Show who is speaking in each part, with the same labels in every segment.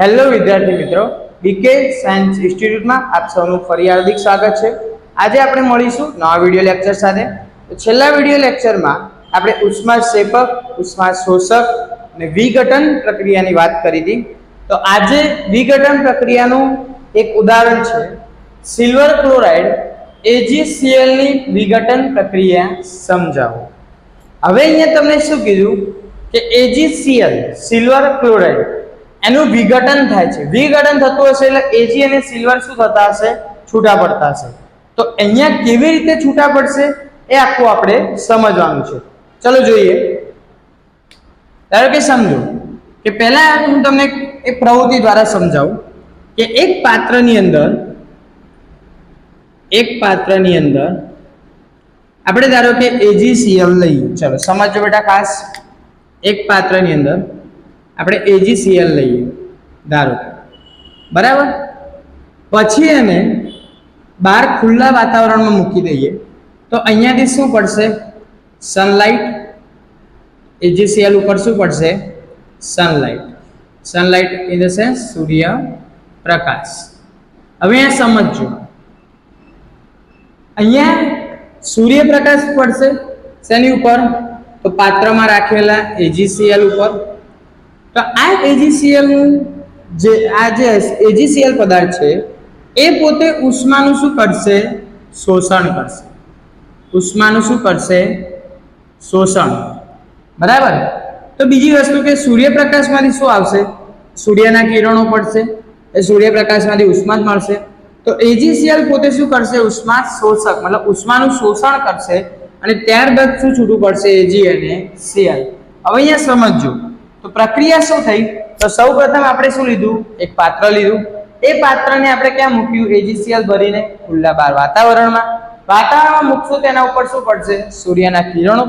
Speaker 1: Hello વિદ્યાર્થી મિત્રો. બીકે science ઇન્સ્ટિટ્યૂટમાં આપ સૌનું ફરી હાર્દિક સ્વાગત છે. આજે આપણે મળીશું નવા વીડિયો લેક્ચર સાથે. છેલ્લા વીડિયો લેક્ચરમાં આપણે ઉષ્મા શેપક, ઉષ્મા શોષક અને વિઘટન પ્રક્રિયાની વાત કરી હતી. તો આજે વિઘટન પ્રક્રિયાનું એક ઉદાહરણ છે. સિલ્વર ક્લોરાઇડ એજીસીએલની વિઘટન પ્રક્રિયા સમજાવો. હવે અહીંયા તમને શું કીધું? કે એજીસીએલ સિલ્વર ક્લોરાઇડ એનું વિઘટન થાય છે. વિઘટન થતું હશે એટલે એજી અને સિલ્વર શું થતા હશે? છૂટા પડતા હશે. તો અહીંયા કેવી રીતે છૂટા પડશે એ આખું આપણે સમજવાનું છે. ચલો જોઈએ. ધારો કે સમજો કે પહેલા હું તમને એક પ્રવૃત્તિ દ્વારા સમજાવું કે એક પાત્રની અંદર, એક પાત્રની અંદર આપણે ધારો કે AgCl લઈએ. ચલો, સમજો બેટા ખાસ. એક પાત્રની અંદર આપણે એજીસીએલ લઈએ, ધારો. બરાબર? પછી એને બહાર ખુલ્લા વાતાવરણમાં મૂકી દઈએ. તો અહીંયાથી શું પડશે? સનલાઇટ એજીસીએલ ઉપર શું પડશે? Sunlight sunlight in the sense સૂર્ય પ્રકાશ. હવે અહીંયા સમજજો. અહીંયા સૂર્યપ્રકાશ પડશે? શેની ઉપર? તો પાત્રમાં રાખેલા એજીસીએલ ઉપર. તો આ એજીસીએલનું જે, આ જે એજીસીએલ પદાર્થ છે, એ પોતે ઉષ્માનું શું કરશે? શોષણ કરશે. ઉષ્માનું શું કરશે? શોષણ. બરાબર? તો બીજી વસ્તુ કે સૂર્યપ્રકાશમાંથી શું આવશે? સૂર્યના કિરણો પડશે. એ સૂર્યપ્રકાશમાંથી ઉષ્મા જ મળશે. તો એજીસીએલ પોતે શું કરશે? ઉષ્મા શોષક, મતલબ ઉષ્માનું શોષણ કરશે અને ત્યારબાદ શું છૂટું પડશે? એજી અને સીએલ હવે અહીંયા સમજજો. તો પ્રક્રિયા શું થઈ? તો સૌ પ્રથમ આપણે શું લીધું? એક પાત્ર લીધું. એ પાત્રને આપણે ક્યાં મૂક્યું? એજીસીએલ ભરીને ખુલ્લા બાર વાતાવરણમાં. વાતાવરણમાં મૂકશું તેના ઉપર શું પડશે? સૂર્યના કિરણો.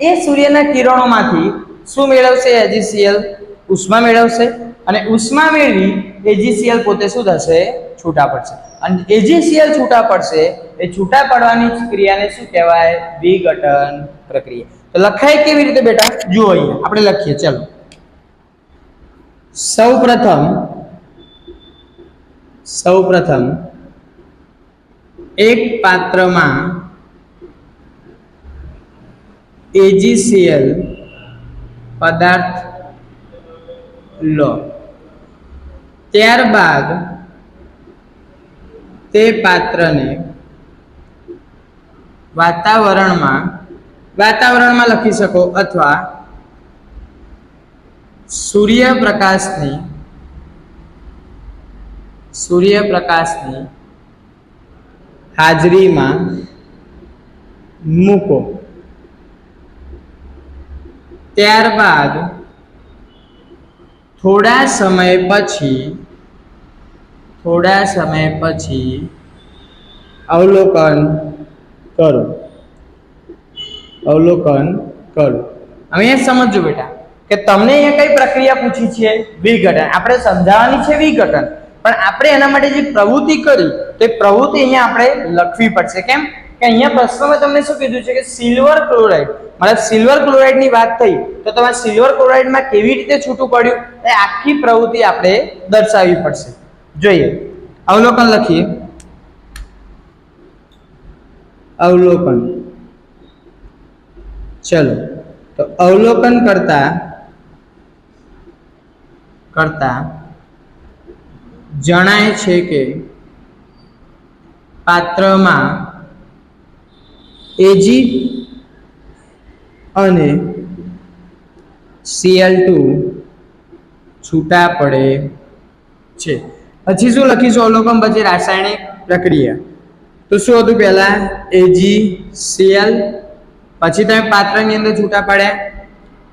Speaker 1: એ સૂર્યના કિરણોમાંથી શું મેળવશે? એજીસીએલ ઉષ્મા મેળવશે અને ઉષ્મા મેળવી એજીસીએલ પોતે શું થશે? છૂટા પડશે. અને એજીસીએલ છૂટા પડશે એ છૂટા પડવાની ક્રિયાને શું કહેવાય? વિઘટન પ્રક્રિયા. લખાય કેવી રીતે બેટા? જુઓ અહીંયા. આપણે લખીએ. ચાલો. સૌ પ્રથમ સૌ પ્રથમ એક પાત્રમાં એજીસીએલ પદાર્થ લો. ત્યારબાદ તે પાત્રને વાતાવરણમાં વાતાવરણમાં લખી શકો અથવા સૂર્યપ્રકાશની સૂર્યપ્રકાશની હાજરીમાં મૂકો. ત્યારબાદ થોડા સમય પછી, થોડા સમય પછી અવલોકન કરો. અવલોકન કરો. હવે સમજજો બેટા કે તમને અહીંયા કઈ પ્રક્રિયા પૂછી છે? વિઘટન. આપણે સમજાવવાની છે વિઘટન. પણ આપણે એના માટે જે પ્રવૃત્તિ કરી તો એ પ્રવૃત્તિ અહીંયા આપણે લખવી પડશે. કેમ? કે અહીંયા પ્રશ્નમાં તમને શું કીધું છે કે સિલ્વર ક્લોરાઇડ. મતલબ સિલ્વર ક્લોરાઇડની વાત થઈ તો તમારે સિલ્વર ક્લોરાઇડમાં કેવી રીતે છૂટું પડ્યું? એ આખી પ્રવૃત્તિ આપણે દર્શાવવી પડશે. જોઈએ. અવલોકન લખીએ. અવલોકન. ચલો તો અવલોકન કરતા કરતા જણાય છે કે પાત્રમાં એજી અને સીએલ ટુ છૂટા પડે છે પછી શું લખીશું અવલોકન પછી રાસાયણિક પ્રક્રિયા તો શું હતું પહેલાં એજી AgCl પછી તમે પાત્રની અંદર છૂટા પડ્યા.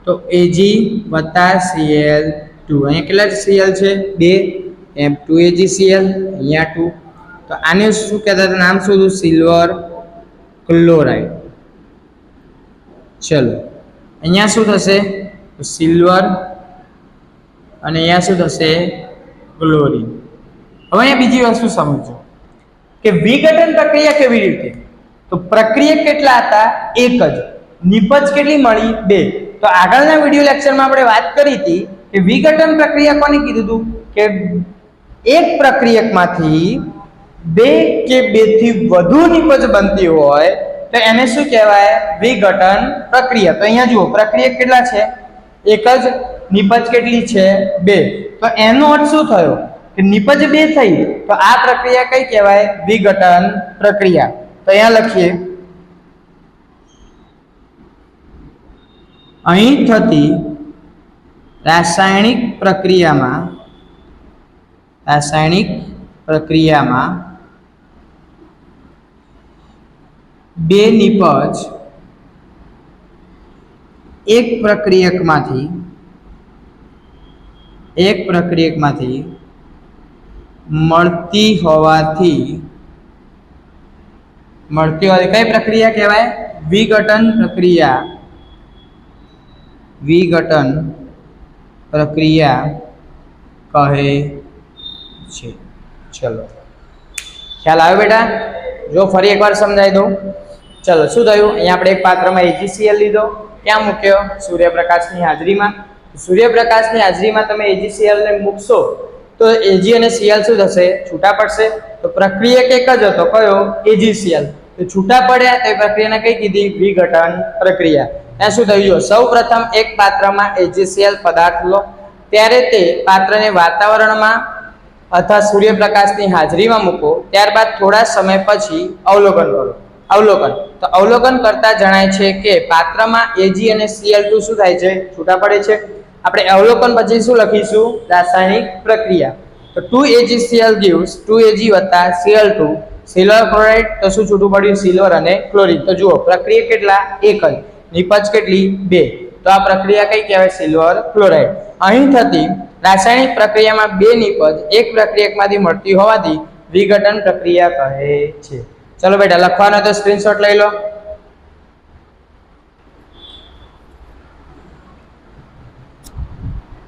Speaker 1: તો એજી વત્તા Cl2 અહીંયા કેટલા સીએલ છે? બે. એમ ટુ એજી સીએલ, અહીંયા ટુ. તો આને શું કહેતા હતા? નામ શું હતું? Silver chloride. ચલો. અહીંયા શું થશે? સિલ્વર અને અહીંયા શું થશે? ક્લોરિન. હવે અહીંયા બીજી વસ્તુ સમજો કે વિઘટન પ્રક્રિયા કેવી રીતે? તો પ્રક્રિયા કેટલા હતા? એક જ. નિપજ કેટલી મળી? બે. તો આગળના વીડિયો લેક્ચરમાં આપણે વાત કરી હતી કે વિઘટન પ્રક્રિયા કોને કીધું હતું? કે એક પ્રક્રિયકમાંથી બે કે બેથી વધુ નિપજ બનતી હોય, તો એને શું કહેવાય? વિઘટન પ્રક્રિયા. તો અહીંયા જુઓ, પ્રક્રિયક કેટલા છે? એક જ. નિપજ કેટલી છે? બે. તો એનો અર્થ શું થયો? કે નિપજ બે થઈ. તો આ પ્રક્રિયા કઈ કહેવાય? વિઘટન પ્રક્રિયા. તો અહીંયા લખીએ અહીં થતી રાસાયણિક પ્રક્રિયામાં રાસાયણિક પ્રક્રિયામાં બે નિપજ એક પ્રક્રિયકમાંથી એક પ્રક્રિયકમાંથી મળતી હોવાથી મળતી હોય. કઈ પ્રક્રિયા કહેવાય? વિઘટન પ્રક્રિયા. વિઘટન પ્રક્રિયા કહે છે. ચલો. ખ્યાલ આવ્યો બેટા? જો ફરી એકવાર સમજાવી દઉં. ચલો, શું થયું? અહીંયા આપણે એક પાત્રમાં એજીસીએલ લીધો. ક્યાં મૂક્યો? સૂર્યપ્રકાશની હાજરીમાં. સૂર્યપ્રકાશની હાજરીમાં તમે એજીસીએલને મૂકશો, તો એજી અને સીએલ શું થશે? છૂટા પડશે. તો પ્રક્રિયક એક જ હતો. કયો? એજીસીએલ છૂટા પડ્યા તે પ્રક્રિયાને કઈ કીધી વિઘટન પ્રક્રિયા. ત્યાં શું થયું? જો સૌ પ્રથમ એક પાત્રમાં એજીસીએલ પદાર્થ લો, ત્યારે તે પાત્રને વાતાવરણમાં અથવા સૂર્યપ્રકાશની હાજરીમાં મૂકો, ત્યારબાદ થોડા સમય પછી અવલોકન કરો. અવલોકન. તો અવલોકન કરતા જણાય છે કે પાત્રમાં એજી અને સીએલ ટુ શું થાય છે? છૂટા પડે છે. આપણે અવલોકન પછી શું લખીશું? રાસાયણિક પ્રક્રિયા. તો two AG CL gives two AG વત્તા સીએલ ટુ સિલ્વર ક્લોરાઇડ તો શું છૂટું પડ્યું? સિલ્વર અને ક્લોરિન તો જુઓ, પ્રક્રિયા કેટલા? એક જ. નિપજ કેટલી? બે. તો આ પ્રક્રિયા કઈ કહેવાય? સિલ્વર ક્લોરાઇડ અહીં થતી રાસાયણિક પ્રક્રિયામાં બે નિપજ એક પ્રક્રિયકમાંથી મળતી હોવાથી વિઘટન પ્રક્રિયા કહે છે. ચલો બેટા, લખવાનો તો સ્ક્રીનશોટ લઈ લો.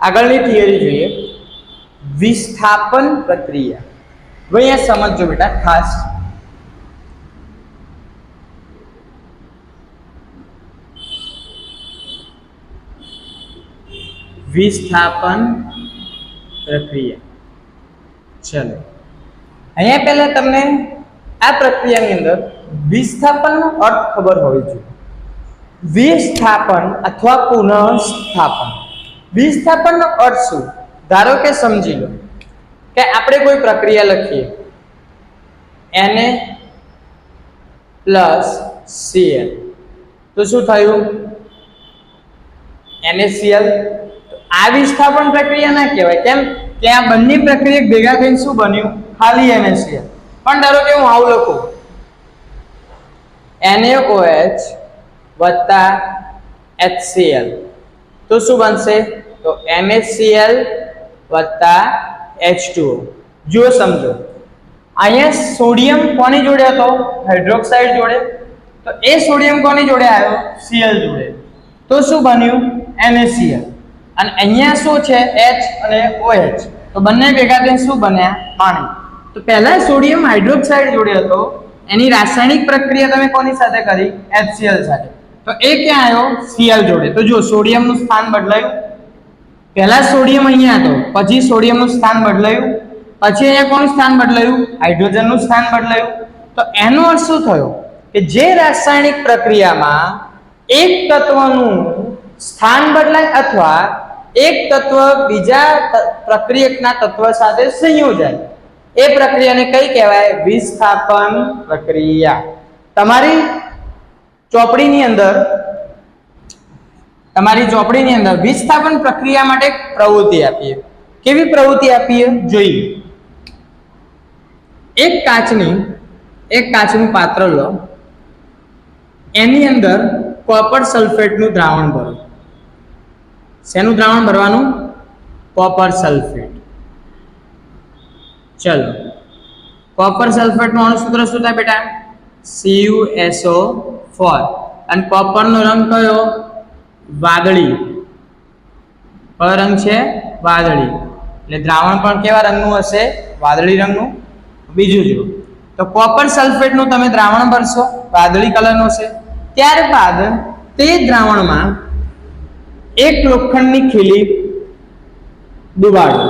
Speaker 1: આગળની થિયરી જોઈએ. વિસ્થાપન પ્રક્રિયા. અહીંયા સમજજો બેટા ખાસ વિસ્થાપન પ્રક્રિયા ચલો અહીંયા પહેલા તમને આ પ્રક્રિયાની અંદર વિસ્થાપનનો અર્થ ખબર હોવી જોઈએ વિસ્થાપન અથવા પુનઃસ્થાપન વિસ્થાપનનો અર્થ શું ધારો કે સમજી લો કે આપણે કોઈ પ્રક્રિયા લખીએ. એને પ્લસ સીએલ તો શું થયું? એનએસીએલ. આ વિસ્થાપન પ્રક્રિયા ના કહેવાય. કેમ? કે આ બંને પ્રક્રિયા ભેગા થઈને શું બન્યું? ખાલી એનએસીએલ. પણ ધારો કે હું આવું લખું. NaOH વત્તા HCl તો શું બનશે? તો NaCl વત્તા H2O જુઓ સમજો. અહીંયા સોડિયમ કોની જોડે હતો? હાઇડ્રોક્સાઇડ જોડે. તો એ સોડિયમ કોની જોડે આવ્યો? Cl જોડે. તો શું બન્યું? NaCl. અને અહીંયા શું છે? H અને OH તો બંને ભેગા થઈને શું બન્યા? પાણી. તો પહેલા સોડિયમ હાઇડ્રોક્સાઇડ જોડે હતો. એની રાસાયણિક પ્રક્રિયા તમે કોની સાથે કરી? HCl સાથે. તો એ ક્યાં આવ્યો? Cl જોડે. તો જો સોડિયમનું સ્થાન બદલાયું. પહેલા સોડિયમ અહીંયા હતો, પછી સોડિયમનું સ્થાન બદલાયું, પછી અહીંયા કોનું સ્થાન બદલાયું? હાઇડ્રોજનનું સ્થાન બદલાયું. તો એનો અર્થ શું થયો? કે જે રાસાયણિક પ્રક્રિયામાં એક તત્વનું સ્થાન બદલાય અથવા એક તત્વ બીજા પ્રક્રિયકના તત્વ સાથે સંયોજાય. એ પ્રક્રિયાને કઈ કહેવાય? વિસ્થાપન પ્રક્રિયા. તમારી ચોપડીની અંદર તમારી ચોપડીની અંદર વિસ્થાપન પ્રક્રિયા માટે પ્રવૃત્તિ આપીએ. કેવી પ્રવૃત્તિ આપીએ? જોઈએ. એક કાચની એક કાચનું પાત્ર લો. એની અંદર કોપર સલ્ફેટનું દ્રાવણ ભરો. શેનું દ્રાવણ ભરવાનું? Copper sulphate. ચલો. કોપર સલ્ફેટનું અણુસૂત્ર શું થાય બેટા? સીયુએસઓ ફોર અને કોપરનો રંગ કયો? વાદળી. કયો રંગ છે? વાદળી. એટલે દ્રાવણ પણ કેવા રંગનું હશે? વાદળી રંગનું. બીજું જો તો કોપર સલ્ફેટનું તમે દ્રાવણ ભરશો. વાદળી કલરનું છે ત્યારબાદ તે દ્રાવણમાં એક લોખંડની ખીલી ડુબાડો.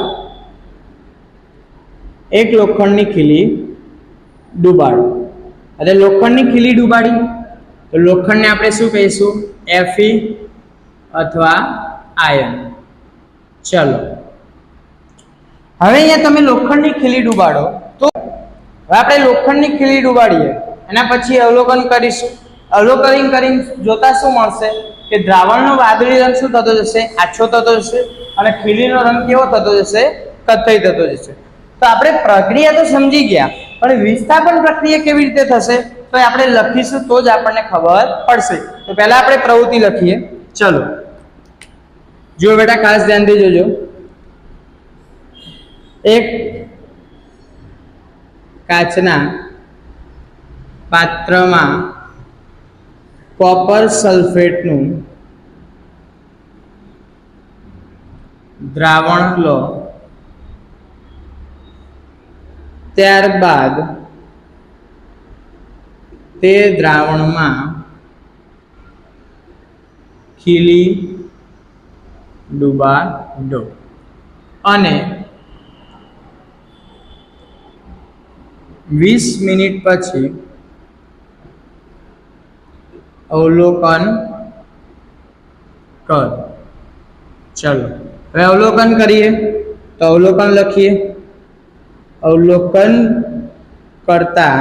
Speaker 1: એક લોખંડની ખીલી ડુબાડો. એટલે લોખંડની ખીલી ડુબાડી. તો લોખંડને આપણે શું કહીશું? એફી અથવા આયન ચલો. હવે અહીંયા તમે લોખંડની ખીલી ડૂબાડો. તો હવે આપણે લોખંડની ખીલી ડૂબાડીએ. એના પછી અવલોકન કરીશું. અવલોકન કરીને જોતા શું મળશે? કે દ્રાવણનો વાદળી રંગ શું થતો જશે? આછો થતો જશે. અને ખીલીનો રંગ કેવો થતો જશે? કથ્થઈ થતો જશે. તો આપણે પ્રક્રિયા તો સમજી ગયા. પણ વિસ્થાપન પ્રક્રિયા કેવી રીતે થશે? તો આપણે લખીશું તો જ આપણને ખબર પડશે. તો પહેલા આપણે પ્રવૃત્તિ લખીએ. ચલો. જુઓ બેટા, ખાસ ધ્યાનથી જોજો એક કાચના પાત્રમાં કોપર સલ્ફેટનું દ્રાવણ લો. ત્યારબાદ તે દ્રાવણમાં ખીલી ડુબાડો અને વીસ મિનિટ પછી અવલોકન કર. ચલો. હવે અવલોકન કરીએ. તો અવલોકન લખીએ. અવલોકન કરતા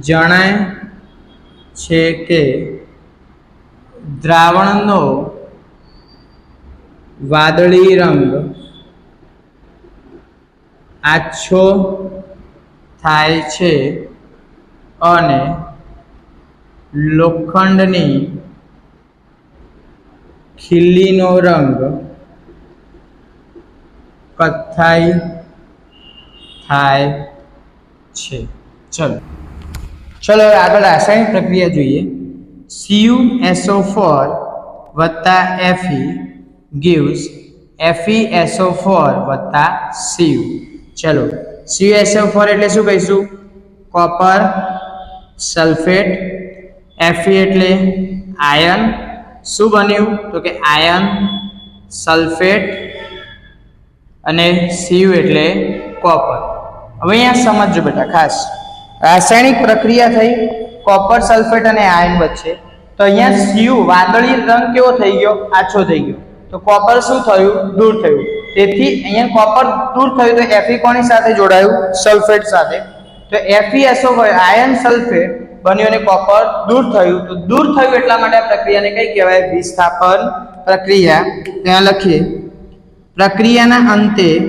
Speaker 1: જણાય છે કે દ્રાવણનો વાદળી રંગ. આછો થાય છે અને લોખંડની ખીલીનો રંગ કથ્થાઈ થાય છે. ચલો. ચલો આગળ રાસાયણિક પ્રક્રિયા જોઈએ. સીયુ એસો ફોર વત્તા એફઈ gives FeSO4 વત્તા Cu ચલો CuSO4 એટલે શું કહીશું? કોપર, સલ્ફેટ Fe એટલે આયન. શું બન્યું? તો કે આયન, સલ્ફેટ અને Cu એટલે કોપર. હવે અહીંયા સમજજો બેટા, ખાસ. રાસાયણિક પ્રક્રિયા થઈ, કોપર, સલ્ફેટ અને આયન વચ્ચે. તો અહીંયા Cu વાદળી રંગ કેવો થઈ ગયો? આછો થઈ ગયો. તો કોપર શું થયું? દૂર થયું. તેથી અહીંયા કોપર દૂર થયું તો Fe કોની સાથે જોડાયું? સલ્ફેટ સાથે. તો FeSO આયન સલ્ફેટ બન્યું અને કોપર દૂર થયું. તો દૂર થયું એટલા માટે આ પ્રક્રિયાને કઈ કહેવાય? વિસ્થાપન પ્રક્રિયા. ત્યાં લખીએ. પ્રક્રિયાના અંતે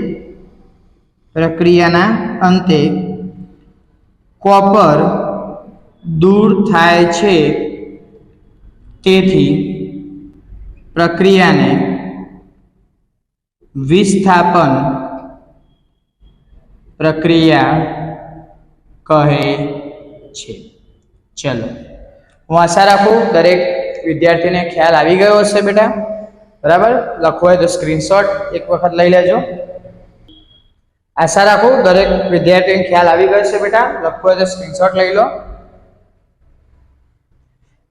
Speaker 1: પ્રક્રિયાના અંતે કોપર દૂર થાય છે. તેથી પ્રક્રિયાને વિસ્થાપન પ્રક્રિયા કહે છે. ચલો. હું આશા રાખું દરેક વિદ્યાર્થીને ખ્યાલ આવી ગયો હશે બેટા. બરાબર? લખવું હોય તો સ્ક્રીનશોટ એક વખત લઈ લેજો. આશા રાખું દરેક વિદ્યાર્થીને ખ્યાલ આવી ગયો છે બેટા. લખવું હોય તો સ્ક્રીનશોટ લઈ લો.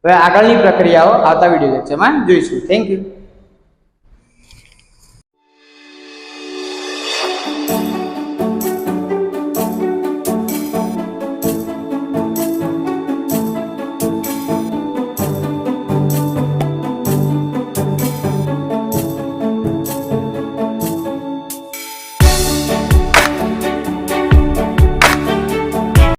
Speaker 1: હવે આગળની પ્રક્રિયાઓ આવતા વીડિયો લેક્ચરમાં જોઈશું. Thank you